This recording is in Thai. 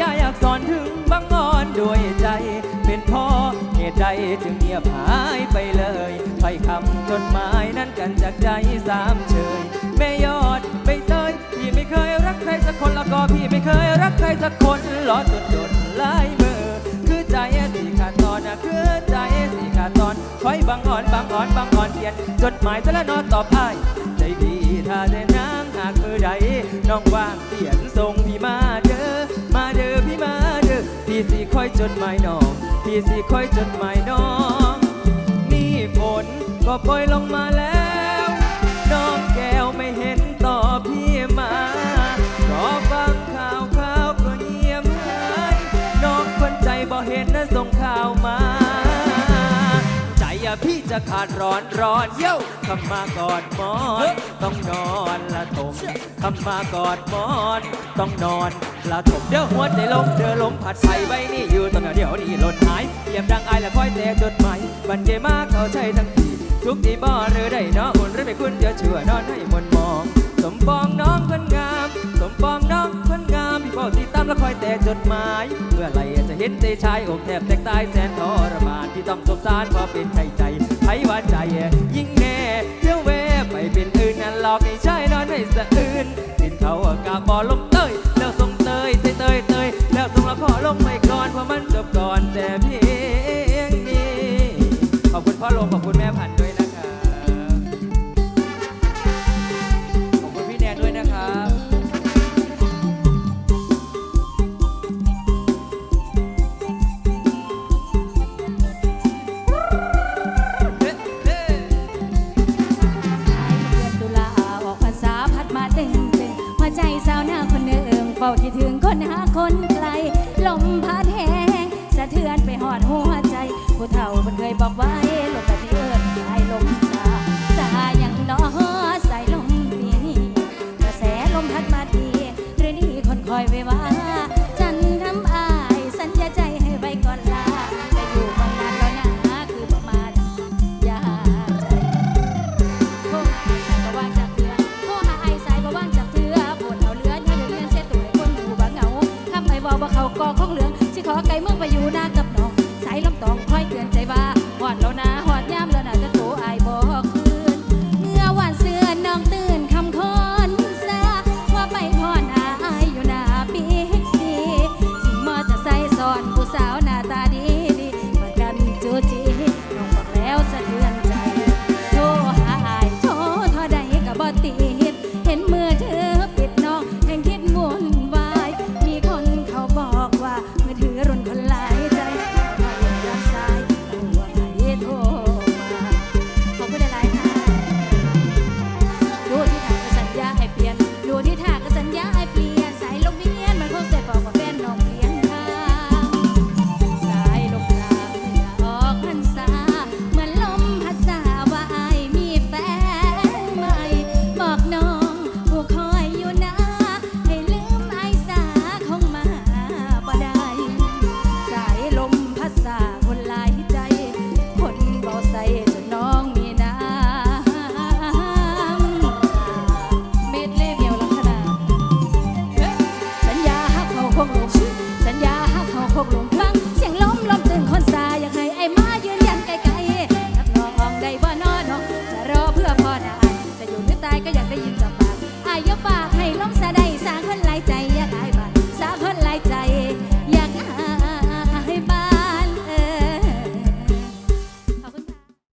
ยาอยากสอนถึงบางอ่อนด้วยใจ เป็นพ่อเหตุใดจึงเงียบหายไปเลยถ้อยคำจดหมายนั้นกันจากใจสามเชยแม่ยอดใบเตยพี่ไม่เคยรักใครสักคนแล้วก็พี่ไม่เคยรักใครสักคนรอจนจดลายมือคือใจสี่ขาดตอนนะคือใจสี่ขาดตอนคอยบางอ่อนบางอ่อนบางอ่อนเขียนจดหมายสละนอตอบอ้ายใจพี่ถ้าได้นางหากมือใดน้องว่างเขียนส่งพี่มา พี่สิคอยจดหมายน้อง พี่สิคอยจดหมายน้อง นี่ฝนก็โปรยลงมาแล้ว น้องแก้วไม่เห็นต่อพี่มารอฟังข่าวข่าวก็เงียบหาย น้องคนใจบ่เห็นนะส่ง พี่จะขาดร้อนร้อนเย้าคำมากอดหมอน ต้องนอนละทมคำมากอดหมอน ต้องนอนละทมเด้อหัวใจลมเด้อลมผัดใส่ใบนี่อยู่ตอนเดียวนี่หล่นหายเยี่ยมดังไอและคอยแต่จดหมายบันเยมาเข้าใจทั้งทีทุกทีบ่หรือได้เนาะอุ่นหรือไม่คุณจะเชื่อนอนให้มนามและคอยแต่จดหมาย เมื่อไหรจะเห็นใจชายอกแทบแตกตายแสนทรมานที่ต้องสงสารเพราะเป็นไข้ใจไผว่าใจยิ่งแน่เที่ยวแวไปเป็นอื่นนั่นหลอกให้ชายนอนให้สะอื่นกินเขากาบอลมเตยแล้วส่งเตยเตยเตยเตยแล้วส่งละขอลงไปก่อนเพราะมันจบก่อนแต่เพียงนี้ขอบคุณพ่อลงขอบคุณแม่พัน ฝ้าคิดถึงคนหาคน